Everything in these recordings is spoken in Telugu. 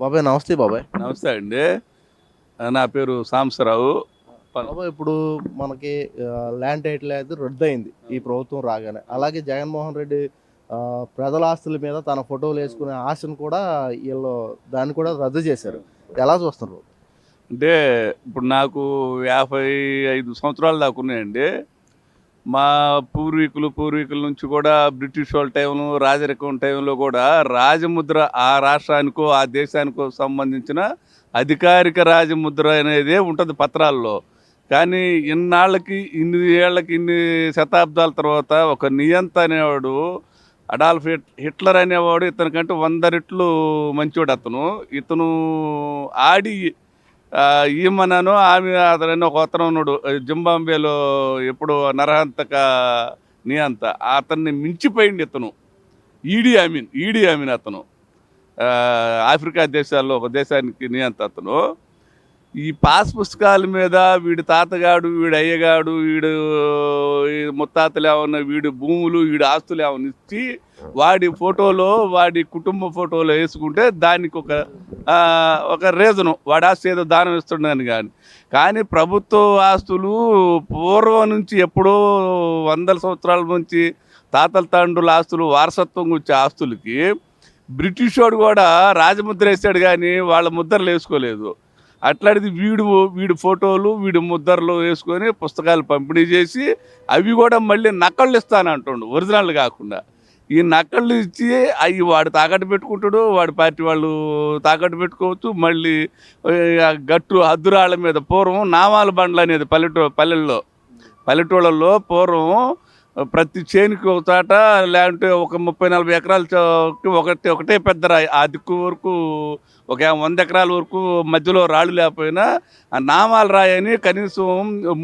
బాబాయ్ నమస్తే బాబాయ్. నమస్తే అండి. నా పేరు సాంబశరావు బాబాయ్ ఇప్పుడు మనకి ల్యాండ్ టైటిల్ అయితే రద్దు అయింది ఈ ప్రభుత్వం రాగానే. అలాగే జగన్మోహన్ రెడ్డి ప్రజల ఆస్తుల మీద తన ఫోటోలు వేసుకునే ఆశను కూడా వీళ్ళు దాన్ని కూడా రద్దు చేశారు. ఎలా చూస్తున్నారు? అంటే ఇప్పుడు నాకు యాభై ఐదు సంవత్సరాల దాకా ఉన్నాయండి. మా పూర్వీకులు పూర్వీకుల నుంచి కూడా బ్రిటిష్ వాళ్ళ టైంలో రాజరికం టైంలో కూడా రాజముద్ర ఆ రాష్ట్రానికో ఆ దేశానికో సంబంధించిన అధికారిక రాజముద్ర అనేది ఉంటుంది పత్రాల్లో. కానీ ఇన్నాళ్ళకి ఇన్ని ఏళ్ళకి ఇన్ని శతాబ్దాల తర్వాత ఒక నియంత అనేవాడు అడాల్ఫ్ హిట్- హిట్లర్ అనేవాడు ఇతనికంటే వంద రెట్లు మంచోడు అతను. ఇతను ఆడి ఈమెనను ఆమె అతను ఒక అతను ఉన్నాడు. జింబాంబేలో ఎప్పుడు నరహంతక నియంత అతన్ని మించిపోయింది ఇతను. ఈడీ ఆమీన్ ఈడీ ఆమీన్ అతను. ఆఫ్రికా దేశాల్లో ఒక దేశానికి నియంత అతను. ఈ పాస్ పుస్తకాల మీద వీడి తాతగాడు వీడి అయ్యగాడు వీడు ఈ ముత్తాతలు ఏమన్నా వీడి భూములు వీడి ఆస్తులు ఏమన్నా ఇచ్చి వాడి ఫోటోలో వాడి కుటుంబ ఫోటోలో వేసుకుంటే దానికి ఒక ఒక రీజను. వాడి ఆస్తి ఏదో దానం ఇస్తుండని కానీ. కానీ ప్రభుత్వ ఆస్తులు పూర్వం నుంచి ఎప్పుడో వందల సంవత్సరాల నుంచి తాతల తండ్రుల ఆస్తులు వారసత్వం వచ్చే ఆస్తులకి బ్రిటిష్ వాడు కూడా రాజముద్ర వేసాడు కానీ వాళ్ళ ముద్రలు వేసుకోలేదు. అట్లాంటిది వీడు వీడి ఫోటోలు వీడి ముద్రలు వేసుకొని పుస్తకాలు పంపిణీ చేసి అవి కూడా మళ్ళీ నకళ్ళు ఇస్తానంటుండు ఒరిజినల్ కాకుండా. ఈ నకళ్ళు ఇచ్చి అవి వాడు తాకట్టు పెట్టుకుంటాడు వాడి పార్టీ వాళ్ళు తాకట్టు పెట్టుకోవచ్చు. మళ్ళీ గట్టు అద్దురాళ్ళ మీద పూర్వం నామాల బండ్లు అనేది పల్లెటూ పల్లెల్లో పల్లెటూళ్ళల్లో పూర్వం ప్రతి చేనుకి ఒక చోట లేదంటే ఒక ముప్పై నలభై ఎకరాల ఒకటి ఒకటే పెద్ద రాయి. ఆ దిక్కు వరకు ఒక వంద ఎకరాల వరకు మధ్యలో రాళ్ళు లేకపోయినా ఆ నామాల రాయి అని కనీసం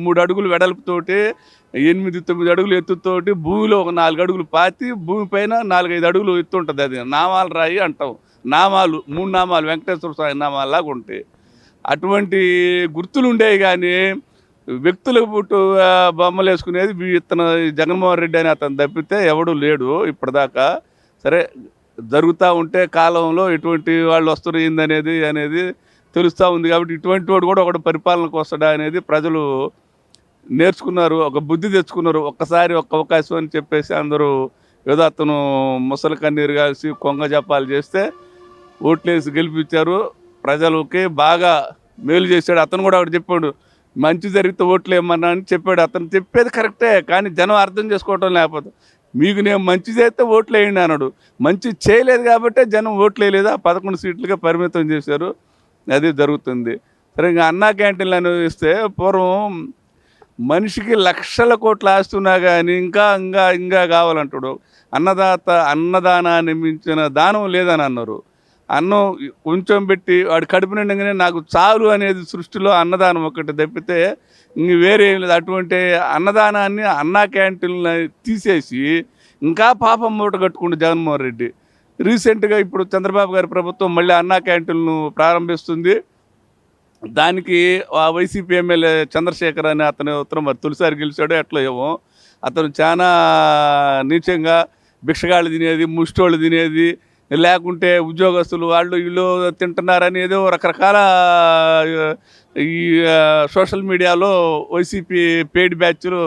మూడు అడుగులు వెడల్పుతోటి ఎనిమిది తొమ్మిది అడుగులు ఎత్తుతోటి భూమిలో ఒక నాలుగు అడుగులు పాతి భూమి పైన నాలుగైదు అడుగులు ఎత్తు ఉంటుంది అది. నామాల రాయి అంటాం. నామాలు మూడు నామాలు వెంకటేశ్వర స్వామి నామాలాగా ఉంటాయి. అటువంటి గుర్తులు ఉండేవి కానీ వ్యక్తులు పుట్టు ఆ, బొమ్మలు వేసుకునేది ఇతను జగన్మోహన్ రెడ్డి అని అతను తప్పితే ఎవడు లేడు ఇప్పటిదాకా. సరే జరుగుతూ ఉంటే కాలంలో ఎటువంటి వాళ్ళు వస్తున్నది అనేది అనేది తెలుస్తూ ఉంది కాబట్టి ఇటువంటి వాడు కూడా ఒకటి పరిపాలనకు వస్తాడా అనేది ప్రజలు నేర్చుకున్నారు ఒక బుద్ధి తెచ్చుకున్నారు. ఒక్కసారి ఒక్క అవకాశం అని చెప్పేసి అందరూ ఏదో అతను ముసలి కన్నీరు కాల్సి కొంగ జపాలు చేస్తే ఓట్లేసి గెలిపించారు. ప్రజలకి బాగా మేలు చేశాడు. అతను కూడా ఒకటి చెప్పాడు మంచి జరిగితే ఓట్లు ఏమన్నా అని చెప్పాడు. అతను చెప్పేది కరెక్టే కానీ జనం అర్థం చేసుకోవటం లేకపోతే. మీకు నేను మంచి చేస్తే ఓట్లు వేయండి అన్నాడు. మంచి చేయలేదు కాబట్టే జనం ఓట్లు వేయలేదు ఆ పదకొండు సీట్లుగా పరిమితం చేశారు. అది జరుగుతుంది. సరే ఇంకా అన్నా క్యాంటీన్లు అనేవి పూర్వం మనిషికి లక్షల కోట్లు ఆస్తున్నా కానీ ఇంకా ఇంకా ఇంకా కావాలంటాడు. అన్నదాత అన్నదానాన్ని మించిన దానం లేదని అన్నారు. అన్నం కొంచెం పెట్టి వాడు కడుపు నిండగానే నాకు చాలు అనేది సృష్టిలో అన్నదానం ఒకటి తప్పితే ఇంక వేరే ఏం లేదు. అటువంటి అన్నదానాన్ని అన్నా క్యాంటీన్లు తీసేసి ఇంకా పాపం మూట కట్టుకుండు జగన్మోహన్ రెడ్డి. రీసెంట్గా ఇప్పుడు చంద్రబాబు గారి ప్రభుత్వం మళ్ళీ అన్నా క్యాంటీన్లను ప్రారంభిస్తుంది. దానికి ఆ వైసీపీ ఎమ్మెల్యే చంద్రశేఖర్ అనే అతను ఉత్తరం మరి తొలిసారి గెలిచాడో ఎట్లా ఏమో. అతను చాలా నీచంగా భిక్షగాళ్ళు తినేది ముష్టోళ్ళు తినేది లేకుంటే ఉద్యోగస్తులు వాళ్ళు వీళ్ళు తింటున్నారని ఏదో రకరకాల ఈ సోషల్ మీడియాలో వైసీపీ పెయిడ్ బ్యాచ్లు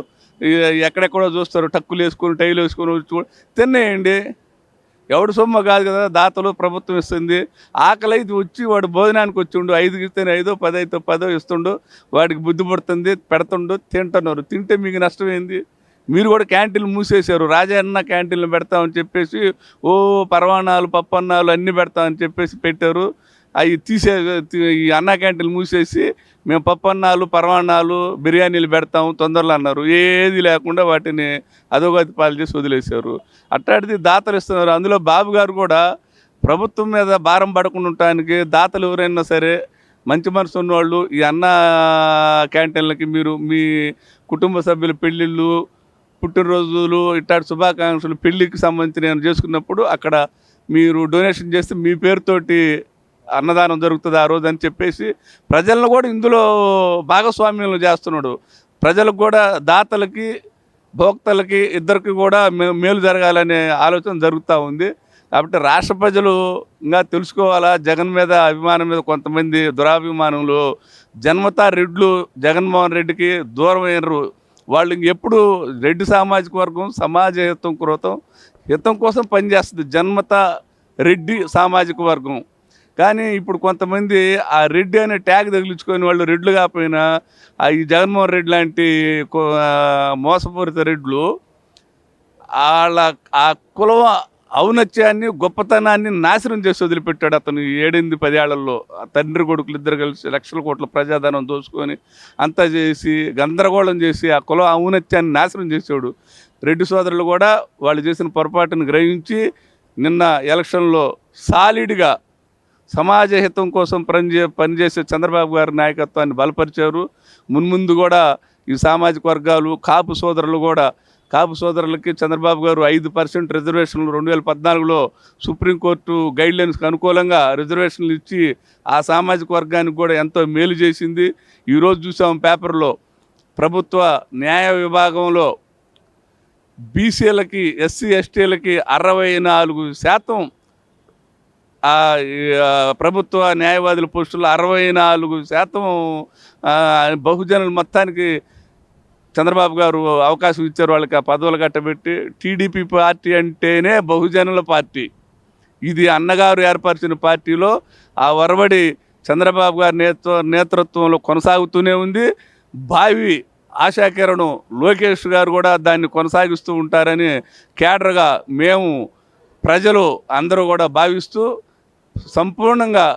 ఎక్కడెక్కడో చూస్తారు. టక్కులు వేసుకొని టైలు వేసుకొని చూ తినేయండి ఎవడు సొమ్మ కాదు కదా దాతలు ప్రభుత్వం ఇస్తుంది. ఆకలి అయితే వచ్చి వాడు భోజనానికి వచ్చిండు. ఐదు ఇస్తేనే ఐదో పది అయితే పదో ఇస్తుండు. వాడికి బుద్ధి పడుతుంది పెడుతుండు తింటున్నారు. తింటే మీకు నష్టం మీరు కూడా క్యాంటీన్లు మూసేశారు. రాజన్న క్యాంటీన్లు పెడతామని చెప్పేసి ఓ పరవాణాలు పప్పన్నాలు అన్నీ పెడతామని చెప్పేసి పెట్టారు. అవి తీసే ఈ అన్న క్యాంటీన్లు మూసేసి మేము పప్పన్నాలు పరవాణాలు బిర్యానీలు పెడతాము తొందరలో అన్నారు. ఏది లేకుండా వాటిని అధోగతి పాలు చేసి వదిలేశారు. అట్లాంటిది దాతలు ఇస్తున్నారు. అందులో బాబు గారు కూడా ప్రభుత్వం మీద భారం పడకుండా ఉండటానికి దాతలు ఎవరైనా సరే మంచి మనసు ఉన్నవాళ్ళు ఈ అన్న క్యాంటీన్లకి మీరు మీ కుటుంబ సభ్యుల పెళ్ళిళ్ళు పుట్టినరోజులు ఇట్లాంటి శుభాకాంక్షలు పెళ్ళికి సంబంధించి నేను చేసుకున్నప్పుడు అక్కడ మీరు డొనేషన్ చేస్తే మీ పేరుతోటి అన్నదానం జరుగుతుంది ఆ రోజు అని చెప్పేసి ప్రజలను కూడా ఇందులో భాగస్వామ్యం చేస్తున్నాడు. ప్రజలకు కూడా దాతలకి భోక్తలకి ఇద్దరికి కూడా మే- మేలు జరగాలనే ఆలోచన జరుగుతూ ఉంది. కాబట్టి రాష్ట్ర ప్రజలు ఇంకా తెలుసుకోవాలా? జగన్ మీద అభిమానం మీద కొంతమంది దురాభిమానులు జన్మతా రెడ్లు జగన్మోహన్ రెడ్డికి దూరమైనరు వాళ్ళు ఎప్పుడు రెడ్డి సామాజిక వర్గం సమాజ హితం క్రోతం హితం కోసం పనిచేస్తుంది. జన్మత రెడ్డి సామాజిక వర్గం. కానీ ఇప్పుడు కొంతమంది ఆ రెడ్డి అనే ట్యాగ్ తగిలించుకొని వాళ్ళు రెడ్లు కాకపోయినా ఆ ఈ జగన్మోహన్ రెడ్డి లాంటి కో- మోసపూరిత రెడ్లు వాళ్ళ ఆ కులం ఔనత్యాన్ని గొప్పతనాన్ని నాశనం చేసి వదిలిపెట్టాడు అతను ఈ ఏడెనిమిది పదేళ్ళలో తండ్రి కొడుకులు ఇద్దరు కలిసి లక్షల కోట్ల ప్రజాధనం దోచుకొని అంతా చేసి గందరగోళం చేసి ఆ కులం ఔనత్యాన్ని నాశనం చేసాడు రెడ్డి సోదరులు కూడా వాళ్ళు చేసిన పొరపాటును గ్రహించి నిన్న ఎలక్షన్లో సాలిడ్గా సమాజ హితం కోసం పనిచే పనిచేసే చంద్రబాబు గారి నాయకత్వాన్ని బలపరిచారు. మున్ముందు కూడా ఈ సామాజిక వర్గాలు కాపు సోదరులు కూడా కాపు సోదరులకి చంద్రబాబు గారు ఐదు పర్సెంట్ రిజర్వేషన్లు రెండు వేల పద్నాలుగులో సుప్రీంకోర్టు గైడ్లైన్స్కి అనుకూలంగా రిజర్వేషన్లు ఇచ్చి ఆ సామాజిక వర్గానికి కూడా ఎంతో మేలు చేసింది. ఈరోజు చూసాం పేపర్లో ప్రభుత్వ న్యాయ విభాగంలో బీసీలకి ఎస్సీ ఎస్టీలకి అరవై నాలుగు శాతం ప్రభుత్వ న్యాయవాదుల పోస్టులు అరవై నాలుగు శాతం ఆ, బహుజనులు మొత్తానికి చంద్రబాబు గారు అవకాశం ఇచ్చారు వాళ్ళకి ఆ పదవులు కట్టబెట్టి టీడీపీ పార్టీ అంటేనే బహుజనుల పార్టీ. ఇది అన్నగారు ఏర్పరిచిన పార్టీలో ఆ వరవడి చంద్రబాబు గారి నేతృ నేతృత్వంలో కొనసాగుతూనే ఉంది. భావి ఆశాకిరణం లోకేష్ గారు కూడా దాన్ని కొనసాగిస్తూ ఉంటారని కేడర్గా మేము ప్రజలు అందరూ కూడా భావిస్తూ సంపూర్ణంగా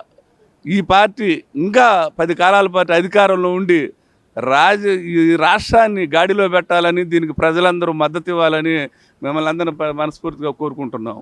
ఈ పార్టీ ఇంకా పది కాలాల పాటు అధికారంలో ఉండి రాజ ఈ రాష్ట్రాన్ని గాడిలో పెట్టాలని దీనికి ప్రజలందరూ మద్దతు ఇవ్వాలని మిమ్మల్ని అందరినీ మనస్ఫూర్తిగా కోరుకుంటున్నాం.